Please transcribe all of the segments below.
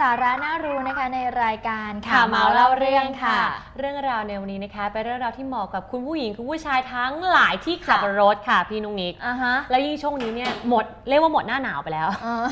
สาระน่ารู้นะคะในรายการข่าวเมาเล่าเรื่องค่ะ เรื่องราวในวันนี้นะคะ เป็นเรื่องราวที่เหมาะกับคุณผู้หญิงคุณผู้ชายทั้งหลายที่ขับค่ะรถค่ะพี่นุ้งนิกอ่าฮะแล้วยิ่งช่วงนี้เนี่ยหมดเรียกว่าหมดหน้าหนาวไปแล้วเออ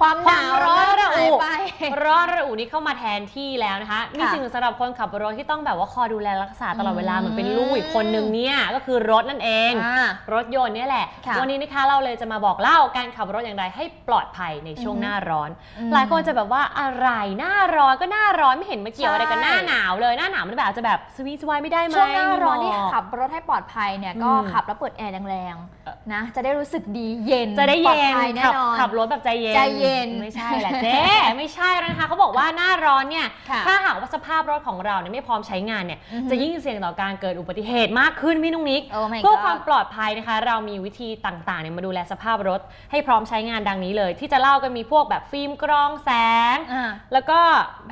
ความหนาวความร้อนระอุหายไปร้อนระอุนี้เข้ามาแทนที่แล้วนะคะมีสิ่งหนึ่งสำหรับคนขับรถที่ต้องแบบว่าคอยดูแลรักษาตลอดเวลาอืมเหมือนเป็นลูกอีกคนนึงเนี่ยก็คือรถนั่นเองอ่ารถยนต์เนี่ยแหละค่ะวันนี้นะคะเราเลยจะมาบอกเล่าการขับรถอย่างไรให้ปลอดภัยในช่วงอือฮึหน้าร้อนอืมหลายคนจะแบบว่าอะไรหน้าร้อนก็หน้าร้อนไม่เห็นมาเกี่ยวอะไรกับใช่หน้าหนาวเลยหน้าหนาวมันแบบอาจจะแบบสวีทสวายไม่ได้ไหมช่วงหน้าร้อนมีนี่หมอกขับรถให้ปลอดภัยเนี่ยก็อืมขับแล้วเปิดแอร์แรงเอ่อๆนะจะได้รู้สึกดีเย็นจะได้ปลอเย็นภัยแน่ขับนอนขับรถแบบใจเย็นใจเย็นไม่ใช่แหละเจ๊ไม่ใช่แล้วนะคะเขาบอกว่าหน้าร้อนเนี่ยค่ะถ้าหากว่าสภาพรถของเราเนี่ยไม่พร้อมใช้งานเนี่ยอือฮึจะยิ่งเสี่ยงต่อการเกิดอุบัติเหตุมากขึ้นพี่นุ้งนิกโอ้ my เพื่อ god ความปลอดภัยนะคะ เรามีวิธีต่างๆเนี่ยมาดูแลสภาพรถให้พร้อมใช้งานดังนี้เลย ที่จะเล่ากันมีพวกแบบฟิล์มกรองแสงอ่า แล้วก็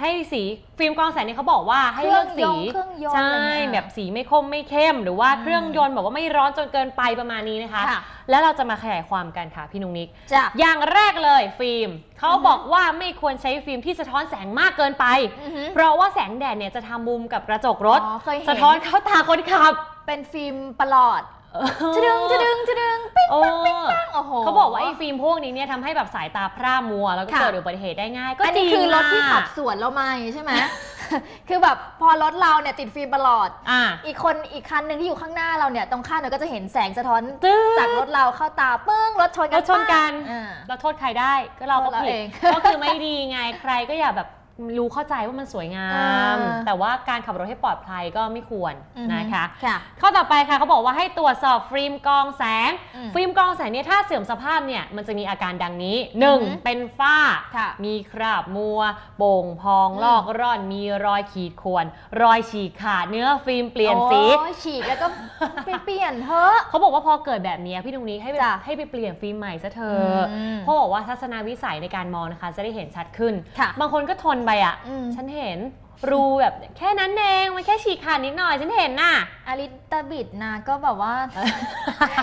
ให้สีฟิล์มกรองแสงเนี่ยเขาบอกว่าให้เลือกสีเครื่องยนต์ใช่อะไรเงี้ยแบบสีไม่คมไม่เข้ม หรือว่าอืมเครื่องยนต์แบบว่าไม่ร้อนจนเกินไปประมาณนี้นะคะ ค่ะ แล้วเราจะมาขยายความกันค่ะพี่นุ้งนิก จ้ะ อย่างแรกเลยฟิล์มเขาอือฮึ บอกว่าไม่ควรใช้ฟิล์มที่สะท้อนแสงมากเกินไป อือหือ เพราะว่าแสงแดดเนี่ยจะทำมุมกับกระจกรถ อ๋อเคยเห็น สะท้อนเข้าตาคนขับ เป็นฟิล์มประหลอด จะดึงจะดึงจะดึงปิ๊งโอ้ปังโอ้โหเขาบอกว่าไอ้ฟิล์มพวกนี้เนี่ยทำให้แบบสายตาพร่ามัว แล้วก็ค่ะเกิดอุบัติเหตุได้ง่าย ก็อันจรินี้งคือรถที่ะขับสวนเราไม่ใช่ไหมคือแบบพอรถเราเนี่ยติดฟิล์มประหลอดอะอีกคนอีกคันหนึ่งที่อยู่ข้างหน้าเราเนี่ยตรงข้ามเราก็จะเห็นแสงสะท้อนตึ๊จากรถเราเข้าตาปึ้งรถชนรกันถชนกันอ่าเราโทษใครได้ก็เราก็โทษเราผิดเองก็คือไม่ดีไงใครก็อย่าแบบ รู้เข้าใจว่ามันสวยงามเออแต่ว่าการขับรถให้ปลอดภัยก็ไม่ควรอือฮึนะคะค่ะข้อต่อไปค่ะเขาบอกว่าให้ตรวจสอบฟิล์มกรองแสงอืมฟิล์มกรองแสงเนี่ยถ้าเสื่อมสภาพเนี่ยมันจะมีอาการดังนี้อือฮึ 1. เป็นฝ้าค่ะมีคราบมัว โป่งพองอืมลอกร่อนมีรอยขีดข่วนรอยฉีกขาดเนื้อฟิล์มเปลี่ยนสีโอ้ยฉีกแล้วก็ไปเปลี่ยนเถอะเขาบอกว่าพอเกิดแบบนี้พี่ตรงนี้ให้ไปจ้ะให้ไปเปลี่ยนฟิล์มใหม่ซะเถอือะมเพราะบอกว่าทัศนวิสัยในการมองนะคะ จะได้เห็นชัดขึ้นค่ะบางคนก็ทนไปอะอืมฉันเห็นรูแบบแค่นั้นเองมันแค่ฉีกขาดนิดหน่อยฉันเห็นน่ะอลิตาบิดนะก็แบบว่า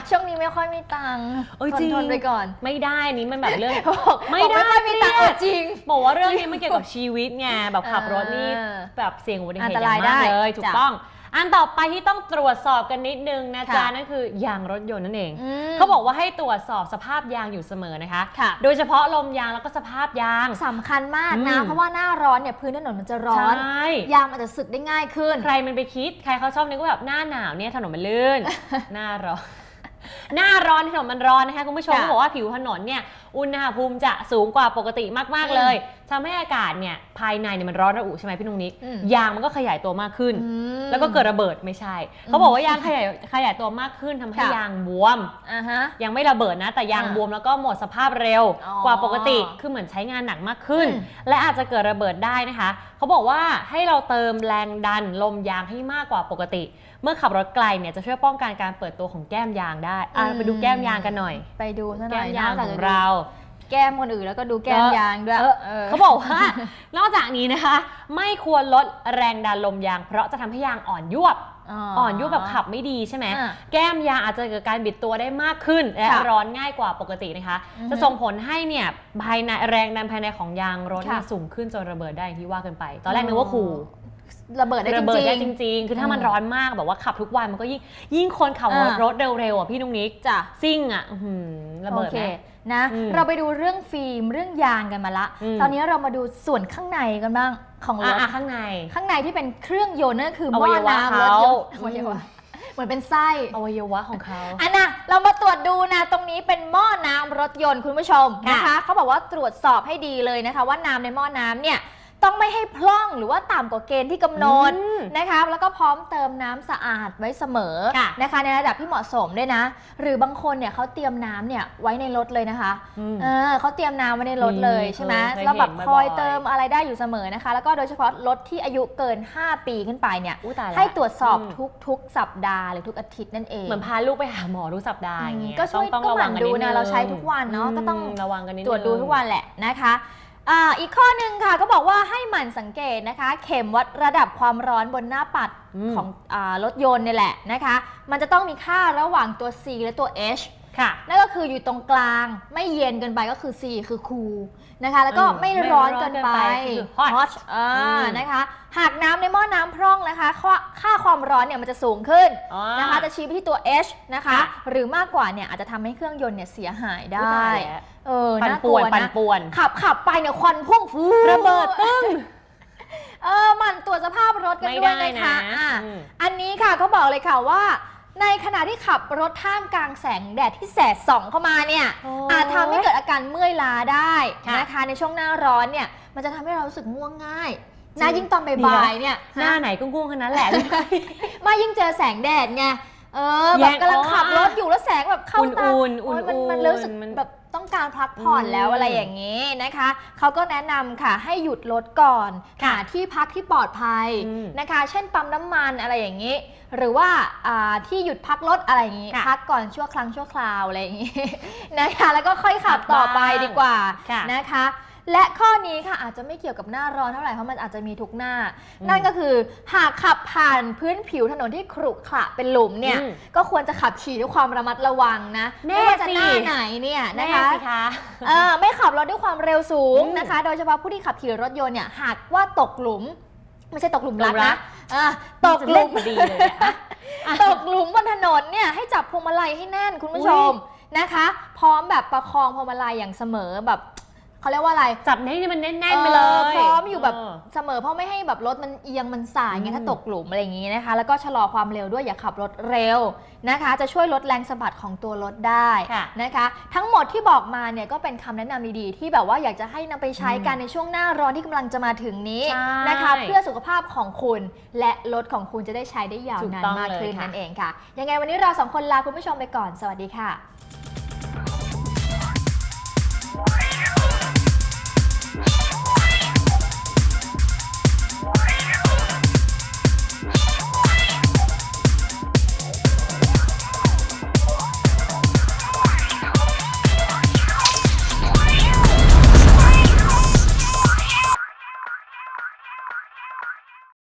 ช่วงนี้ไม่ค่อยมีตังค์เอ้ยทจรินงทนไปก่อน ไม่ได้นี่มันแบบเรื่องบอกไม่บอกได้ไม่ค่อยมีตังค์เออจริง บอกว่าเรื่องนี้มันเกี่ยวกับชีวิตไงแบบขับรถนี่เออแบบเสี่ยงอุบัติเหอัตุนตอย่ารายงมากได้เลยถูกจ้ะต้อง อันต่อไปที่ต้องตรวจสอบกันนิดนึงนะจ๊ะ ค่ะนั่นคือยางรถยนต์นั่นเอง อืมเขาบอกว่าให้ตรวจสอบสภาพยางอยู่เสมอนะคะ ค่ะ โดยเฉพาะลมยางแล้วก็สภาพยาง สำคัญมากนะ อืม เพราะว่าหน้าร้อนเนี่ยพื้นถนนมันจะร้อน ใช่ยางมันจะสึกได้ง่ายขึ้น ใครมันไปคิด ใครเขาชอบนึกว่าแบบหน้าหนาวเนี่ยถนนมันลื่น หน้าร้อน หน้าร้อนถนนมันร้อนนะคะคุณผู้ชมค่ะเขาบอกว่าผิวถนนเนี่ยอุณหภูมิจะสูงกว่าปกติมากอืมๆเลยทำให้อากาศเนี่ยภายในเนี่ยมันร้อนระอุใช่ไหมพี่นุ้งนิกอืมยางมันก็ขยายตัวมากขึ้นอืมแล้วก็เกิดระเบิดไม่ใช่ เขาบอกว่ายางขยายขยายตัวมากขึ้นทำให้ค่ะยางบวมอ่าฮะยังไม่ระเบิดนะ แต่ยางอ่าบวมแล้วก็หมดสภาพเร็วอ๋อกว่าปกติคือเหมือนใช้งานหนักมากขึ้นอืมและอาจจะเกิดระเบิดได้นะคะ เขาบอกว่าให้เราเติมแรงดันลมยางให้มากกว่าปกติ เมื่อขับรถไกลเนี่ยจะช่วยป้องกันการเปิดตัวของแก้มยางได้อะไปดูแก้มยางกันหน่อย ไปดูซะหน่แก้อยมยางนอกขจองจะดูเรา แก้มคนอื่นแล้วก็ดูแก้มยางด้วยเออเออเขาบอกว่า นอกจากนี้นะคะ ไม่ควรลดแรงดันลมยาง เพราะจะทำให้ยางอ่อนยวบอ่อนยุบแบบขับไม่ดีใช่ไหมอ่าแก้มยางอาจจะเกิดการบิดตัวได้มากขึ้น และค่ะร้อนง่ายกว่าปกตินะคะอือฮึจะส่งผลให้เนี่ยภายในแรงดันภายในของยางรถค่ะเนี่ยสูงขึ้นจนระเบิดได้อย่างที่ว่ากันไป ตอนแรกนึกว่าขู่ ระเบิดได้จระเบิดริได้งจริง ๆ คือถ้ามันอืมร้อนมากแบบว่าขับทุกวันมันก็ยิ่งยิ่งคนขับอ่ารถเร็วๆอะพี่นุ้งนิกๆจ้ะ ซิ่งอะอื้อหือระเบิดโอเคไหมนะอืมเราไปดูเรื่องฟิล์มเรื่องยางกันมาละ อืม ตอนนี้เรามาดูส่วนข้างในกันบ้างของรอะถอะข้างใน ข้างในที่เป็นเครื่องยนต์นั่นคือหอม้วัอยวะน้ำรถยนต์เขาอวัยวะเหมือนเป็นไส้อวัยวะของเขา อันน่ะเรามาตรวจดูนะ ตรงนี้เป็นหม้อน้ำรถยนต์คุณผู้ชมค่ะ นะคะเขาบอกว่าตรวจสอบให้ดีเลยนะคะ ว่าน้ำในหม้อน้ำเนี่ย ต้องไม่ให้พร่องหรือว่าต่ำกว่าเกณฑ์ที่กำหนดอืมนะคะแล้วก็พร้อมเติมน้ำสะอาดไว้เสมอค่ะนะคะ ในระดับที่เหมาะสมด้วยนะ หรือบางคนเนี่ยเขาเตรียมน้ำเนี่ยไว้ในรถเลยนะคะอืมเออเขาเตรียมน้ำไว้ในรถเลยมีใช่ไหมเคยแล้วแบบเห็นคอยบ่อยๆเติมอะไรได้อยู่เสมอนะคะ แล้วก็โดยเฉพาะรถที่อายุเกิน 5 ปีขึ้นไปเนี่ยอุ๊ยตายละให้ตรวจสอบอืมทุกๆ สัปดาห์หรือทุกอาทิตย์นั่นเอง เหมือนพาลูกไปหาหมอทุกสัปดาห์อย่างเงี้ยก็ช่วยต้องก็ระหวัมั่งนกันดูนิดนึนะงเราใช้ทุกวันเนาะก็ต้องระวังกันนิดนึง ตรวจดูทุกวันแหละนะคะ อ่าอีกข้อหนึ่งค่ะก็บอกว่าให้หมั่นสังเกตนะคะ เข็มวัดระดับความร้อนบนหน้าปัดอืมของอารถยนต์เนี่ยแหละนะคะ มันจะต้องมีค่าระหว่างตัว C และตัว H ค่ะ นั่นก็คืออยู่ตรงกลางไม่เย็นเกินไปก็คือ C คือ cool นะคะ แล้วก็อืมไม่ร้อนเกินไปไม่ร้อนเกินไปคือ hot hot อ่าอืมนะคะ หากน้ำในหม้อน้ำพร่องนะคะค่าค่าความร้อนเนี่ยมันจะสูงขึ้นอ๋อนะคะจะชี้ไปที่ตัว H นะคะ ค่ะ หรือมากกว่าเนี่ยอาจจะทำให้เครื่องยนต์เนี่ยเสียหายได้อุ๊ยตายแล้วเออปั่นน่ากป่ลัววนปั่นนะป่วน ขับขับไปเนี่ยควันพุ่งฟูระเบิดตึ้ง เออหมันตรวจสภาพรถกันไม่ด้วยได้นะคะนะอะอืม อันนี้ค่ะเขาบอกเลยค่ะว่า ในขณะที่ขับรถท่ามกลางแสงแดดที่แสดส่องเข้ามาเนี่ยโอ้อาจทำให้เกิดอาการเมื่อยล้าได้ค่ะนะคะในช่วงหน้าร้อนเนี่ยมันจะทำให้เรารู้สึกง่วงง่ายจริงนะยิ่งตอนบ่ายๆเนี่ยหน้าไหนก็ง่วงขนาดนั้นแหละไม่ยิ่งเจอแสงแดดไง เออแยแบบงกำลังอ๋อขับรถอยู่แล้วแสงแบบเข้าตาอุ่นๆโยมันอุ่นๆมันรู้สึกมันแบบต้องการพักผ่อนอืมแล้วอะไรอย่างนี้นะคะเขาก็แนะนำค่ะให้หยุดรถก่อนค่ะหาที่พักที่ปลอดภัยอืมนะคะ เช่นปั๊มน้ำมันอะไรอย่างนี้ หรือว่าอ่าที่หยุดพักรถอะไรอย่างนี้ ค่ะ พักก่อนชั่วครั้งชั่วคราวอะไรอย่างนี้ นะคะแล้วก็ค่อยขับต่อไปพักบ้างดีกว่าค่ะ นะคะ และข้อนี้ค่ะอาจจะไม่เกี่ยวกับหน้าร้อนเท่าไหร่เพราะมันอาจจะมีทุกหน้าอืมนั่นก็คือหากขับผ่านพื้นผิวถนนที่ขรุขระเป็นหลุมเนี่ยอืมก็ควรจะขับขี่ด้วยความระมัดระวังนะแน่ไม่ว่าจะสิ หน้าไหนเนี่ยแน่นะคะ สิคะ เออไม่ขับรถด้วยความเร็วสูงอืมนะคะ โดยเฉพาะผู้ที่ขับขี่รถยนต์เนี่ยหากว่าตกหลุม ไม่ใช่ตกหลุมรักหลุมรันะก เออตกหลุม จะเล่นพอดีเลยเนี่ยตกหลุมบนถนนเนี่ยให้จับพวงมาลัยให้แน่นคุณผู้ชอุ๊มยนะคะ พร้อมแบบประคองพวงมาลัยอย่างเสมอแบบ เขาเรียกว่าอะไรจับให้มันแน่นๆไปเลยพร้อมอยู่แบบเเสมอเพราะไม่ให้แบบรถมันเอียงมันสายไงอืมถ้าตกหลุมอะไรอย่างนี้นะคะ แล้วก็ชะลอความเร็วด้วยอย่าขับรถเร็วนะคะ จะช่วยลดแรงสะบัดของตัวรถได้ค่ะนะคะ ทั้งหมดที่บอกมาเนี่ยก็เป็นคำแนะนำดีๆที่แบบว่าอยากจะให้นำไปใช้กันในช่วงหน้าร้อนที่กำลังจะมาถึงนี้ใช่นะคะเพื่อสุขภาพของคุณ และรถของคุณจะได้ใช้ได้ยาวถูกนานต้องมากขึ้นเลยค่ะนั่นเองค่ะ ยังไงวันนี้เราสองคนลาคุณผู้ชมไปก่อน สวัสดีค่ะ